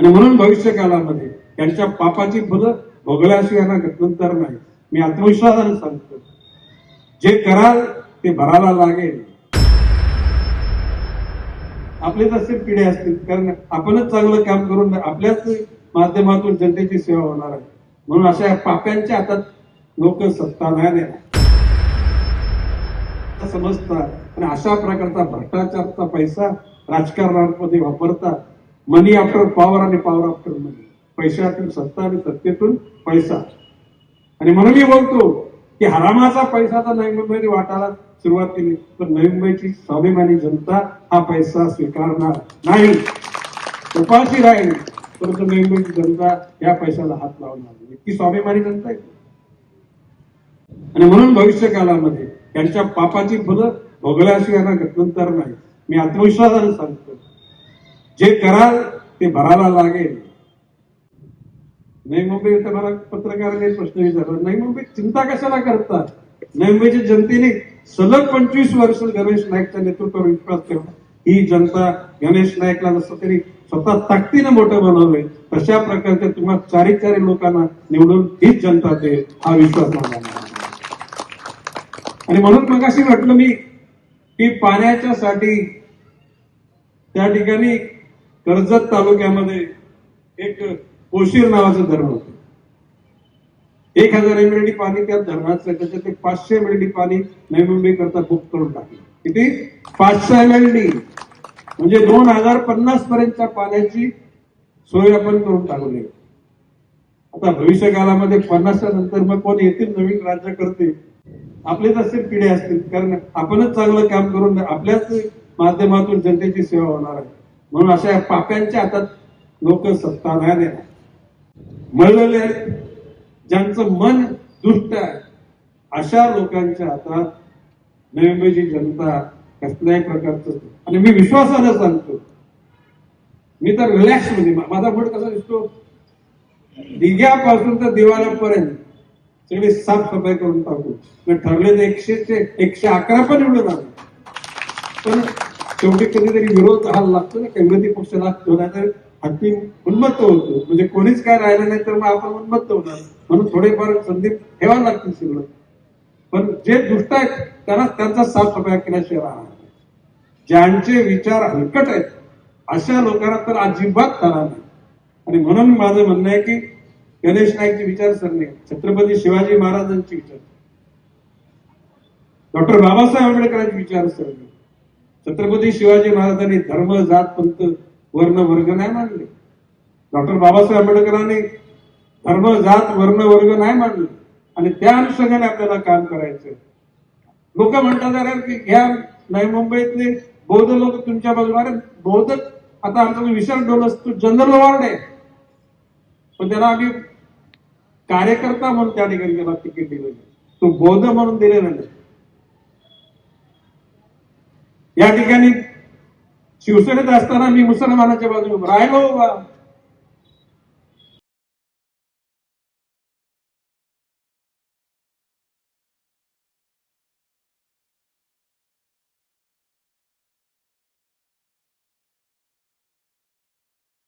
आणि म्हणून भविष्य काळामध्ये त्यांच्या पापाची फुलं भोगल्याशिवाय यांना गत्यंतर नाही. मी आत्मविश्वासाने सांगतो. जे कराल ते भरायला लागेल. आपले जसे पिढे असतील कारण आपणच चांगलं काम करून आपल्याच माध्यमातून जनतेची सेवा होणार आहे. म्हणून अशा पाप्यांच्या हातात लोक सत्ता नाही देणार. समजतात. आणि अशा प्रकारचा भ्रष्टाचारचा पैसा राजकारणामध्ये वापरतात. मनी आफ्टर पॉवर आणि पॉवर आफ्टर मनी पैशातून सत्ता आणि सत्तेतून पैसा. आणि म्हणून मी बोलतो की हरामाचा पैसा तर नवी मुंबईने वाटायला सुरुवात केली तर नवी मुंबईची स्वाभिमानी जनता हा पैसा स्वीकारणार नाही. उपाशी राहील परंतु नवी मुंबईची जनता या पैशाला हात लावणार नाही. इतकी स्वाभिमानी जनता आहे. आणि म्हणून भविष्य काळामध्ये त्यांच्या पापाची फुलं भोगल्याशिवाय यांना गत्यंतर नाही. मी आत्मविश्वासाने सांगतो. जे कराल ते भरायला लागेल. नवी मुंबई इथं मला पत्रकाराने प्रश्न विचारला. नवी मुंबई चिंता कशाला करतात? नवी मुंबईच्या जनतेने सलग पंचवीस वर्ष गणेश नाईकच्या नेतृत्वावर विश्वास ठेवला. ही जनता गणेश नाईकला जसं तरी स्वतः ताकदीनं मोठं बनवलंय तशा प्रकारच्या तुम्हाला चारी चारी लोकांना निवडून हीच जनता दे हा विश्वास माझा आणि म्हणून मग अशी म्हटलं मी की पाण्याच्या साठी त्या ठिकाणी कर्जत तालुक्यामध्ये एक कोशीर नावाचं धरण होत. एक हजार एमएलडी पाणी त्या धरणाचं त्याच्यात एक पाचशे एमएलडी पाणी नवी मुंबई करता बुक करून टाकलं. किती? पाचशे एमएलडी म्हणजे दोन हजार पन्नास पर्यंतच्या पाण्याची सोय आपण करून टाकली आता भविष्य काळामध्ये पन्नासच्या नंतर मग कोण येतील नवीन राज्य करते आपले तसे पिढे असतील. कारण आपणच चांगलं काम करून आपल्याच माध्यमातून जनतेची सेवा होणार आहे. म्हणून अशा पाप्यांच्या हातात लोक सत्ता नाही देणार मळलेले ज्यांचं मन दुष्ट आहे अशा लोकांच्या हातात नवी मुंबईची जनता कसल्याही प्रकारचं आणि मी विश्वासानं सांगतो मी तर रिलॅक्समध्ये माझा मूड कसा दिसतो? दिग्यापासून तर दिवाळ्यापर्यंत सगळी साफसफाई करून टाकू. मी ठरले तर एकशे एकशे अकरा पण निवडून आलो पण शेवटी कधीतरी विरोध हा लागतो ना काही विरोधी पक्ष लागतो तर हाती उन्मत्त होतो. म्हणजे कोणीच काय राहिलं नाही तर मग आपण उन्मत्त होणार. म्हणून थोडेफार संधी ठेवायला लागतील शिल्लक पण जे दुष्ट आहेत त्यांना त्यांचा साफसफाई केल्याशिवाय राहणार ज्यांचे विचार हलकट आहेत अशा लोकांना तर अजिबात करा नाही. आणि म्हणून माझं म्हणणं आहे की गणेश नाईकची विचारसरणी छत्रपती शिवाजी महाराजांची विचार डॉक्टर बाबासाहेब आंबेडकरांची विचारसरणी. छत्रपती शिवाजी महाराजांनी धर्म जात पंत वर्ण वर्ग नाही मानले. डॉक्टर बाबासाहेब आंबेडकरांनी धर्म जात वर्ण वर्ग नाही मानले. आणि त्या अनुषंगाने आपल्याला काम करायचं लोक म्हणतात अरे की घ्या नवी मुंबईतले बौद्ध लोक तुमच्या बाजूला. अरे बौद्ध आता आमचा विशाल डोल असतो जनरल वॉर्ड आहे. पण त्याला आम्ही कार्यकर्ता म्हणून त्या ठिकाणी त्याला तिकीट दिलेलं. तो बौद्ध म्हणून दिलेला नाही. या ठिकाणी शिवसेनेत असताना मी मुसलमानाच्या बाजूने राहिलो बा